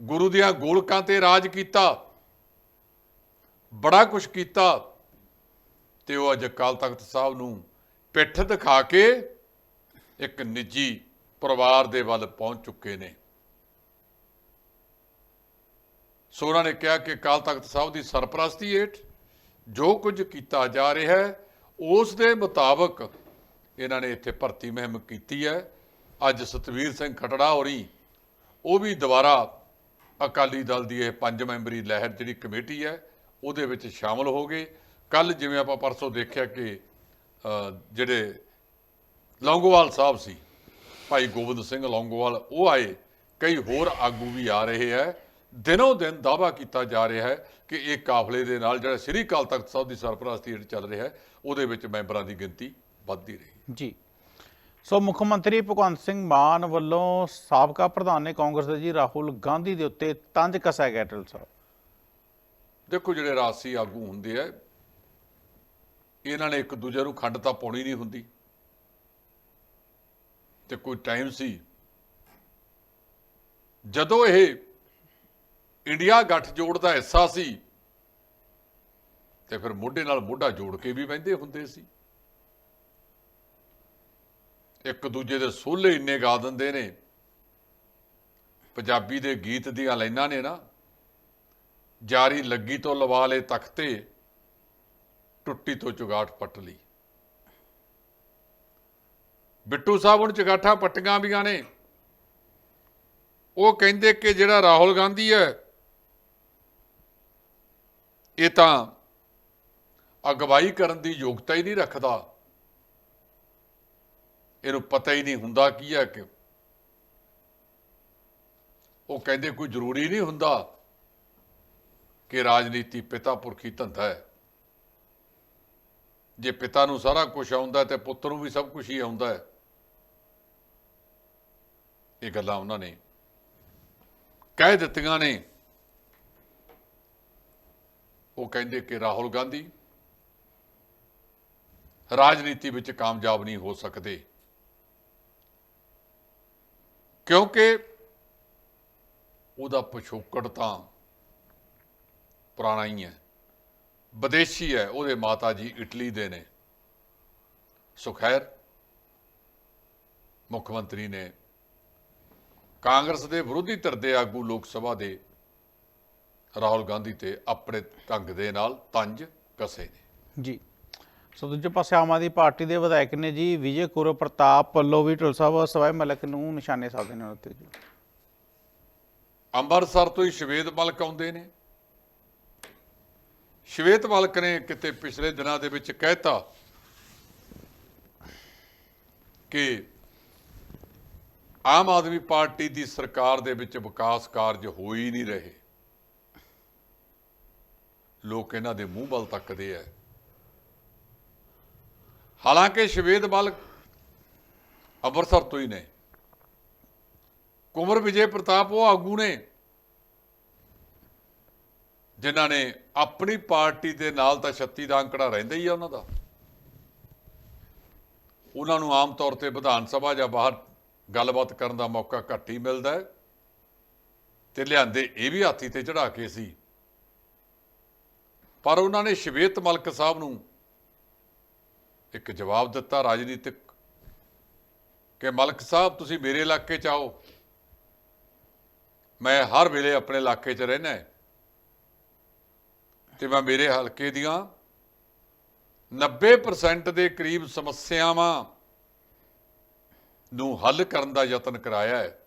ਗੁਰੂ ਦੀਆਂ ਗੋਲਕਾਂ ਤੇ ਰਾਜ ਕੀਤਾ, ਬੜਾ ਕੁਝ ਕੀਤਾ ਤੇ ਉਹ ਅੱਜ ਅਕਾਲ ਤਖਤ ਸਾਹਿਬ ਨੂੰ ਪਿੱਠ ਦਿਖਾ ਕੇ ਇੱਕ ਨਿੱਜੀ ਪਰਿਵਾਰ ਦੇ ਵੱਲ ਪਹੁੰਚ ਚੁੱਕੇ ਨੇ। ਸੋ ਉਹਨਾਂ ਨੇ ਕਿਹਾ ਕਿ ਅਕਾਲ ਤਖਤ ਸਾਹਿਬ ਦੀ ਸਰਪ੍ਰਸਤੀ ਹੇਠ ਜੋ ਕੁਝ ਕੀਤਾ ਜਾ ਰਿਹਾ ਹੈ, ਉਸ ਦੇ ਮੁਤਾਬਕ ਇਹਨਾਂ ਨੇ ਇੱਥੇ ਭਰਤੀ ਮੁਹਿੰਮ ਕੀਤੀ ਹੈ। ਅੱਜ ਸਤਵੀਰ ਸਿੰਘ ਖਟੜਾ ਹੋਰੀ, ਉਹ ਵੀ ਦੁਬਾਰਾ ਅਕਾਲੀ ਦਲ ਦੀ ਇਹ ਪੰਜ ਮੈਂਬਰੀ ਲਹਿਰ ਜਿਹੜੀ ਕਮੇਟੀ ਹੈ, ਉਹਦੇ ਵਿੱਚ ਸ਼ਾਮਲ ਹੋ ਗਏ। ਕੱਲ ਜਿਵੇਂ ਆਪਾਂ ਪਰਸੋਂ ਦੇਖਿਆ ਕਿ ਜਿਹੜੇ ਲੌਂਗੋਵਾਲ ਸਾਹਿਬ ਸੀ, ਭਾਈ ਗੋਬਿੰਦ ਸਿੰਘ ਲੌਂਗੋਵਾਲ, ਉਹ ਆਏ। ਕਈ ਹੋਰ ਆਗੂ ਵੀ ਆ ਰਹੇ ਹੈ। ਦਿਨੋਂ ਦਿਨ ਦਾਵਾ ਕੀਤਾ ਜਾ ਰਿਹਾ ਹੈ ਕਿ ਇਹ ਕਾਫਲੇ ਦੇ ਨਾਲ ਜਿਹੜਾ ਸ੍ਰੀ ਅਕਾਲ ਤਖਤ ਸਾਹਿਬ ਦੀ ਸਰਪ੍ਰਸਤੀ ਹੇਠ ਚੱਲ ਰਿਹਾ ਹੈ ਉਹਦੇ ਵਿੱਚ ਮੈਂਬਰਾਂ ਦੀ ਗਿਣਤੀ ਵੱਧਦੀ ਰਹੀ। ਜੀ। ਸੋ ਮੁੱਖ ਮੰਤਰੀ ਭਗਵੰਤ ਸਿੰਘ ਮਾਨ ਵੱਲੋਂ ਸਾਬਕਾ ਪ੍ਰਧਾਨ ਨੇ ਕਾਂਗਰਸ ਦੇ ਜੀ ਰਾਹੁਲ ਗਾਂਧੀ ਦੇ ਉੱਤੇ ਤੰਜ ਕਸਿਆ ਗਿਆ ਟਲ ਸਾਹਿਬ ਦੇਖੋ ਜਿਹੜੇ ਰਾਜਸੀ ਆਗੂ ਹੁੰਦੇ ਆ ਇਹਨਾਂ ਨੇ ਇੱਕ ਦੂਜੇ ਨੂੰ ਖੰਡ ਤਾਂ ਪਾਉਣੀ ਨਹੀਂ ਹੁੰਦੀ। ਤੇ ਕੋਈ ਟਾਈਮ ਸੀ ਜਦੋਂ ਇਹ ਇੰਡੀਆ ਗੱਠਜੋੜ ਦਾ ਹਿੱਸਾ ਸੀ ਤੇ ਫਿਰ ਮੋਢੇ ਨਾਲ ਮੋਢਾ ਜੋੜ ਕੇ ਵੀ ਬਹਿੰਦੇ ਹੁੰਦੇ ਸੀ। ਇੱਕ ਦੂਜੇ ਦੇ ਸੋਲੇ ਇੰਨੇ ਗਾ ਦਿੰਦੇ ਨੇ। ਪੰਜਾਬੀ ਦੇ ਗੀਤ ਦੀਆਂ ਲਾਈਨਾਂ ਨੇ ਨਾ, ਜਾਰੀ ਲੱਗੀ ਤੋਂ ਲਵਾ ਲੇ ਤਖਤੇ ਟੁੱਟੀ ਤੋਂ ਚੁਗਾਟ ਪੱਟ ਲਈ। ਬਿੱਟੂ ਸਾਹਿਬ ਹੁਣ ਚਗਾਠਾਂ ਪੱਟੀਆਂ ਵੀਆਂ ਨੇ ਉਹ ਕਹਿੰਦੇ ਕਿ ਜਿਹੜਾ ਰਾਹੁਲ ਗਾਂਧੀ ਹੈ ਇਹ ਤਾਂ ਅਗਵਾਈ ਕਰਨ ਦੀ ਯੋਗਤਾ ਹੀ ਨਹੀਂ ਰੱਖਦਾ। ਇਹਨੂੰ ਪਤਾ ਹੀ ਨਹੀਂ ਹੁੰਦਾ ਕੀ ਹੈ ਕਿ ਉਹ ਕਹਿੰਦੇ ਕੋਈ ਜ਼ਰੂਰੀ ਨਹੀਂ ਹੁੰਦਾ ਕਿ ਰਾਜਨੀਤੀ ਪਿਤਾ ਪੁਰਖੀ ਧੰਦਾ ਹੈ। ਜੇ ਪਿਤਾ ਨੂੰ ਸਾਰਾ ਕੁਝ ਆਉਂਦਾ ਤੇ ਪੁੱਤ ਨੂੰ ਵੀ ਸਭ ਕੁਝ ਹੀ ਆਉਂਦਾ ਹੈ। ਇਹ ਗੱਲਾਂ ਉਹਨਾਂ ਨੇ ਕਹਿ ਦਿੱਤੀਆਂ ਨੇ। ਉਹ ਕਹਿੰਦੇ ਕਿ ਰਾਹੁਲ ਗਾਂਧੀ, ਰਾਜਨੀਤੀ ਵਿੱਚ ਕਾਮਯਾਬ ਨਹੀਂ ਹੋ ਸਕਦੇ। ਕਿਉਂਕਿ ਉਹਦਾ ਪਿਛੋਕੜ ਤਾਂ ਪੁਰਾਣਾ ਹੀ ਹੈ। ਵਿਦੇਸ਼ੀ ਹੈ, ਉਹਦੇ ਮਾਤਾ ਜੀ ਇਟਲੀ ਦੇ ਨੇ। ਸੋ ਖੈਰ, ਮੁੱਖ ਮੰਤਰੀ ਨੇ ਕਾਂਗਰਸ ਦੇ ਵਿਰੋਧੀ ਧਿਰ ਦੇ ਆਗੂ ਲੋਕ ਸਭਾ ਦੇ ਰਾਹੁਲ ਗਾਂਧੀ ਤੇ ਆਪਣੇ ਢੰਗ ਦੇ ਨਾਲ ਤੰਜ ਕਸੇ ਨੇ। ਜੀ। ਸੋ ਦੂਜੇ ਪਾਸੇ ਆਮ ਆਦਮੀ ਪਾਰਟੀ ਦੇ ਵਿਧਾਇਕ ਨੇ ਜੀ ਵਿਜੇ ਕੁਰ ਪ੍ਰਤਾਪ ਵੱਲੋਂ ਵੀ ਢੋਲ ਸਾਹਿਬ ਸਵਾਈ ਮਲਕ ਨੂੰ ਨਿਸ਼ਾਨੇ ਸਾਧੇ ਨੇ ਉੱਤੇ ਜੀ। ਅੰਮ੍ਰਿਤਸਰ ਤੋਂ ਹੀ ਸ਼ਵੇਤ ਮਲਕ ਆਉਂਦੇ ਨੇ। ਸ਼ਵੇਤ ਮਲਕ ਨੇ ਕਿਤੇ ਪਿਛਲੇ ਦਿਨਾਂ ਦੇ ਵਿੱਚ ਕਹਿਤਾ ਕਿ ਆਮ ਆਦਮੀ ਪਾਰਟੀ ਦੀ ਸਰਕਾਰ ਦੇ ਵਿੱਚ ਵਿਕਾਸ ਕਾਰਜ ਹੋ ਹੀ ਨਹੀਂ ਰਹੇ। ਲੋਕ ਇਹਨਾਂ ਦੇ ਮੂੰਹ ਵੱਲ ਤੱਕਦੇ ਆ ਹਾਲਾਂਕਿ ਸ਼ਵੇਦ ਮਲਕ ਅੰਮ੍ਰਿਤਸਰ ਤੋਂ ਹੀ ਨੇ। ਕੁੰਵਰ ਵਿਜੇ ਪ੍ਰਤਾਪ ਉਹ ਆਗੂ ਨੇ, ਜਿਨ੍ਹਾਂ ਨੇ ਆਪਣੀ ਪਾਰਟੀ ਦੇ ਨਾਲ ਤਾਂ 36 ਦਾ ਅੰਕੜਾ ਰਹਿੰਦਾ ਹੀ ਆ ਉਹਨਾਂ ਦਾ। ਉਹਨਾਂ ਨੂੰ ਆਮ ਤੌਰ ਤੇ ਵਿਧਾਨ ਸਭਾ ਜਾਂ ਬਾਹਰ ਗੱਲਬਾਤ ਕਰਨ ਦਾ ਮੌਕਾ ਘੱਟ ਹੀ ਮਿਲਦਾ ਹੈ। ਤੇ ਲਿਆਂਦੇ ਇਹ ਵੀ ਹਾਥੀ ਤੇ ਚੜਾ ਕੇ ਸੀ ਪਰ ਉਹਨਾਂ ਨੇ ਸ਼ਵੇਤ ਮਲਕ ਸਾਹਿਬ ਨੂੰ ਇੱਕ ਜਵਾਬ ਦਿੱਤਾ ਰਾਜਨੀਤਿਕ ਕਿ ਮਲਕ ਸਾਹਿਬ, ਤੁਸੀਂ ਮੇਰੇ ਇਲਾਕੇ ਚ ਆਓ। ਮੈਂ ਹਰ ਵੇਲੇ ਆਪਣੇ ਇਲਾਕੇ 'ਚ ਰਹਿਣਾ ਹੈ। ਤੇ ਮੈਂ ਮੇਰੇ ਹਲਕੇ ਦੀਆਂ 90% ਦੇ ਕਰੀਬ ਸਮੱਸਿਆਵਾਂ ਨੂੰ ਹੱਲ ਕਰਨ ਦਾ ਯਤਨ ਕਰਾਇਆ ਹੈ।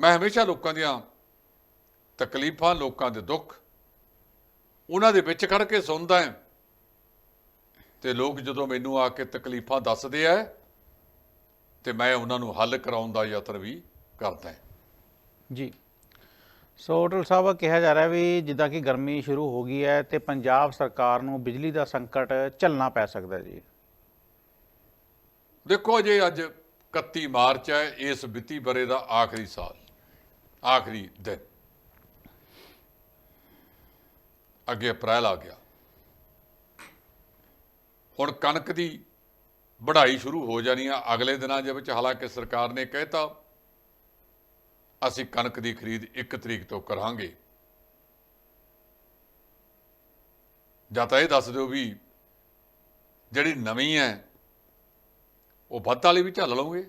ਮੈਂ ਹਮੇਸ਼ਾ ਲੋਕਾਂ ਦੀਆਂ ਤਕਲੀਫਾਂ, ਲੋਕਾਂ ਦੇ ਦੁੱਖ ਉਹਨਾਂ ਦੇ ਵਿੱਚ ਖੜ ਕੇ ਸੁਣਦਾ ਹਾਂ। ਤੇ ਲੋਕ ਜਦੋਂ ਮੈਨੂੰ ਆ ਕੇ ਤਕਲੀਫਾਂ ਦੱਸਦੇ ਆ ਤੇ ਮੈਂ ਉਹਨਾਂ ਨੂੰ ਹੱਲ ਕਰਾਉਣ ਦਾ ਯਤਨ ਵੀ ਕਰਦਾ ਜੀ। ਸੋ ਢੋਲ ਸਾਹਿਬ ਕਿਹਾ ਜਾ ਰਿਹਾ ਵੀ ਜਿੱਦਾਂ ਕਿ ਗਰਮੀ ਸ਼ੁਰੂ ਹੋ ਗਈ ਹੈ ਤੇ ਪੰਜਾਬ ਸਰਕਾਰ ਨੂੰ ਬਿਜਲੀ ਦਾ ਸੰਕਟ ਝੱਲਣਾ ਪੈ ਸਕਦਾ ਜੀ। ਦੇਖੋ ਜੇ ਅੱਜ 31 ਮਾਰਚ ਹੈ ਇਸ ਵਿੱਤੀ ਬਰੇ ਦਾ ਆਖਰੀ ਸਾਲ ਆਖਰੀ ਦਿਨ। ਅੱਗੇ ਅਪ੍ਰੈਲ ਆ ਗਿਆ। ਹੁਣ ਕਣਕ ਦੀ ਵਢਾਈ ਸ਼ੁਰੂ ਹੋ ਜਾਣੀ ਆ। ਅਗਲੇ ਦਿਨਾਂ ਦੇ ਵਿੱਚ ਹਾਲਾਂਕਿ ਸਰਕਾਰ ਨੇ ਕਹਿਤਾ ਅਸੀਂ ਕਣਕ ਦੀ ਖਰੀਦ 1 ਤਰੀਕ ਤੋਂ ਕਰਾਂਗੇ। ਜਾਂ ਤਾਂ ਇਹ ਦੱਸ ਦਿਓ ਵੀ ਜਿਹੜੀ ਨਵੀਂ ਹੈ, ਉਹ ਵੱਧ ਵਾਲੀ ਵੀ ਝੱਲ ਲਓਗੇ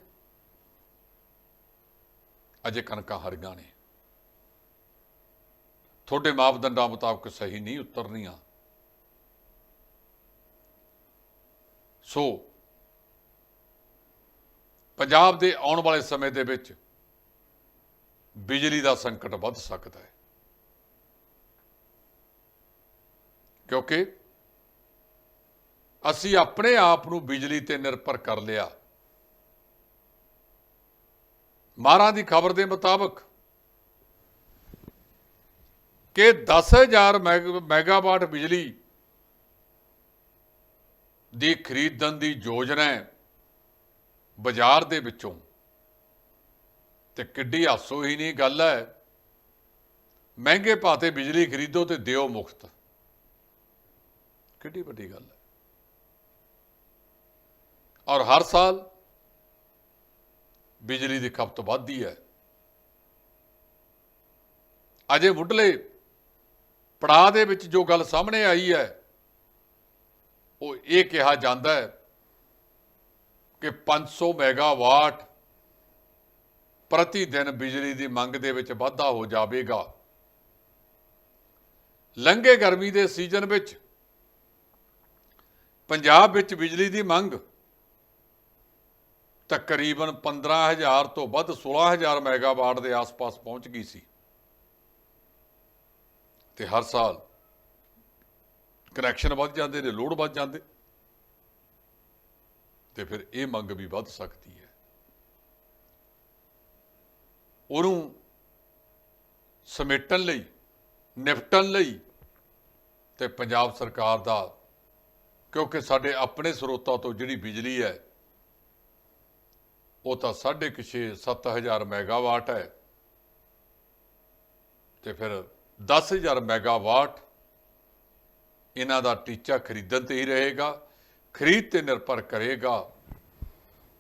ਅਜੇ ਕਣਕਾਂ ਹਰੀਆਂ ਨੇ। ਤੁਹਾਡੇ ਮਾਪਦੰਡਾਂ ਮੁਤਾਬਕ ਸਹੀ ਨਹੀਂ ਉਤਰਨੀਆਂ ਸੋ, ਪੰਜਾਬ ਦੇ ਆਉਣ ਵਾਲੇ ਸਮੇਂ ਦੇ ਵਿੱਚ ਬਿਜਲੀ ਦਾ ਸੰਕਟ ਵੱਧ ਸਕਦਾ ਹੈ। ਕਿਉਂਕਿ ਅਸੀਂ ਆਪਣੇ ਆਪ ਨੂੰ ਬਿਜਲੀ ਤੇ ਨਿਰਭਰ ਕਰ ਲਿਆ। ਮਾਰਾਂ ਦੀ ਖਬਰ ਦੇ ਮੁਤਾਬਕ ਕਿ 10000 ਮੈਗ- ਮੈਗਾਵਾਟ ਬਿਜਲੀ ਦੀ ਖਰੀਦਣ ਦੀ ਯੋਜਨਾ ਹੈ ਬਾਜ਼ਾਰ ਦੇ ਵਿੱਚੋਂ। ਤੇ ਕਿੱਡੀ ਹਾਸੋ ਹੀ ਨਹੀਂ ਗੱਲ ਹੈ, ਮਹਿੰਗੇ ਭਾਅ ਤੇ ਬਿਜਲੀ ਖਰੀਦੋ ਤੇ ਦਿਓ ਮੁਫਤ। ਕਿੱਡੀ ਵੱਡੀ ਗੱਲ ਹੈ। ਔਰ ਹਰ ਸਾਲ ਬਿਜਲੀ ਦੀ ਖਪਤ ਵੱਧਦੀ ਹੈ। ਅਜੇ ਮੁੱਢਲੇ ਪੜਾਅ ਦੇ ਵਿੱਚ ਜੋ ਗੱਲ ਸਾਹਮਣੇ ਆਈ ਹੈ, ਉਹ ਇਹ ਕਿਹਾ ਜਾਂਦਾ ਹੈ ਕਿ 500 ਮੈਗਾਵਾਟ ਪ੍ਰਤੀ ਦਿਨ ਬਿਜਲੀ ਦੀ ਮੰਗ ਦੇ ਵਿੱਚ ਵਾਧਾ ਹੋ ਜਾਵੇਗਾ। ਲੰਘੇ ਗਰਮੀ ਦੇ ਸੀਜ਼ਨ ਵਿੱਚ ਪੰਜਾਬ ਵਿੱਚ ਬਿਜਲੀ ਦੀ ਮੰਗ ਤਕਰੀਬਨ 15000 ਤੋਂ ਵੱਧ 16000 ਮੈਗਾਵਾਟ ਦੇ ਆਸ-ਪਾਸ ਪਹੁੰਚ ਗਈ ਸੀ। ਤੇ ਹਰ ਸਾਲ ਕਨੈਕਸ਼ਨ ਵੱਧ ਜਾਂਦੇ ਨੇ ਲੋਡ ਵੱਧ ਜਾਂਦੇ। ਤੇ ਫਿਰ ਇਹ ਮੰਗ ਵੀ ਵੱਧ ਸਕਦੀ ਹੈ। ਉਹਨੂੰ ਸਮੇਟਣ ਲਈ, ਨਿਪਟਣ ਲਈ ਤੇ ਪੰਜਾਬ ਸਰਕਾਰ ਦਾ, ਕਿਉਂਕਿ ਸਾਡੇ ਆਪਣੇ ਸਰੋਤਾਂ ਤੋਂ ਜਿਹੜੀ ਬਿਜਲੀ ਹੈ, ਉਹ ਤਾਂ 6.5 7000 ਮੈਗਾਵਾਟ ਹੈ। ਤੇ ਫਿਰ 10000 ਮੈਗਾਵਾਟ ਇਹਨਾਂ ਦਾ ਟੀਚਾ ਖਰੀਦਣ ਤੇ ਹੀ ਰਹੇਗਾ, ਖਰੀਦ ਤੇ ਨਿਰਭਰ ਕਰੇਗਾ।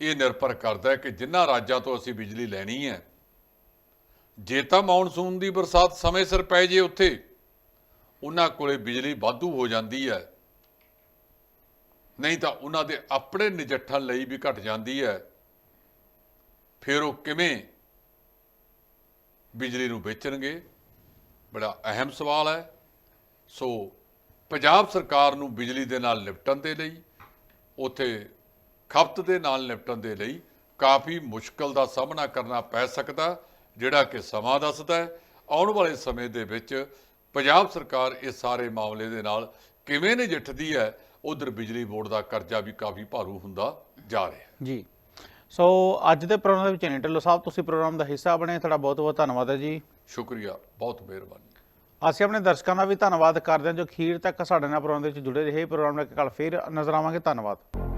ਇਹ ਨਿਰਭਰ ਕਰਦਾ ਹੈ ਕਿ ਜਿਨ੍ਹਾਂ ਰਾਜਾਂ ਤੋਂ ਅਸੀਂ ਬਿਜਲੀ ਲੈਣੀ ਹੈ, ਜੇ ਤਾਂ ਮੌਨਸੂਨ ਦੀ ਬਰਸਾਤ ਸਮੇਂ ਸਿਰ ਪੈ ਜੇ ਉੱਥੇ, ਉਹਨਾਂ ਕੋਲੇ ਬਿਜਲੀ ਵਾਧੂ ਹੋ ਜਾਂਦੀ ਹੈ। ਨਹੀਂ ਤਾਂ ਉਹਨਾਂ ਦੇ ਆਪਣੇ ਨਜਿੱਠਣ ਲਈ ਵੀ ਘਟ ਜਾਂਦੀ ਹੈ। ਫਿਰ ਉਹ ਕਿਵੇਂ ਬਿਜਲੀ ਨੂੰ ਵੇਚਣਗੇ? ਬੜਾ ਅਹਿਮ ਸਵਾਲ ਹੈ। ਸੋ ਪੰਜਾਬ ਸਰਕਾਰ ਨੂੰ ਬਿਜਲੀ ਦੇ ਨਾਲ ਨਿਪਟਣ ਦੇ ਲਈ, ਉਥੇ ਖਪਤ ਦੇ ਨਾਲ ਨਿਪਟਣ ਦੇ ਲਈ ਕਾਫੀ ਮੁਸ਼ਕਲ ਦਾ ਸਾਹਮਣਾ ਕਰਨਾ ਪੈ ਸਕਦਾ, ਜਿਹੜਾ ਕਿ ਸਮਾਂ ਦੱਸਦਾ ਹੈ। ਆਉਣ ਵਾਲੇ ਸਮੇਂ ਦੇ ਵਿੱਚ ਪੰਜਾਬ ਸਰਕਾਰ ਇਸ ਸਾਰੇ ਮਾਮਲੇ ਦੇ ਨਾਲ ਕਿਵੇਂ ਨਜਿੱਠਦੀ ਹੈ, ਉਧਰ ਬਿਜਲੀ ਬੋਰਡ ਦਾ ਕਰਜ਼ਾ ਵੀ ਕਾਫੀ ਭਾਰੂ ਹੁੰਦਾ ਜਾ ਰਿਹਾ ਜੀ। ਸੋ ਅੱਜ ਦੇ ਪ੍ਰੋਗਰਾਮ ਦੇ ਵਿੱਚ ਨਹੀਂ ਢਿੱਲੋਂ ਸਾਹਿਬ, ਤੁਸੀਂ ਪ੍ਰੋਗਰਾਮ ਦਾ ਹਿੱਸਾ ਬਣੇ, ਤੁਹਾਡਾ ਬਹੁਤ ਬਹੁਤ ਧੰਨਵਾਦ ਹੈ ਜੀ। ਸ਼ੁਕਰੀਆ, ਬਹੁਤ ਮਿਹਰਬਾਨੀ। ਅਸੀਂ ਆਪਣੇ ਦਰਸ਼ਕਾਂ ਦਾ ਵੀ ਧੰਨਵਾਦ ਕਰਦੇ ਹਾਂ ਜੋ ਅਖੀਰ ਤੱਕ ਸਾਡੇ ਨਾਲ ਪ੍ਰੋਗਰਾਮ ਦੇ ਵਿੱਚ ਜੁੜੇ ਰਹੇ। ਪ੍ਰੋਗਰਾਮ ਨਾਲ ਕੱਲ ਫੇਰ ਨਜ਼ਰ ਆਵਾਂਗੇ। ਧੰਨਵਾਦ।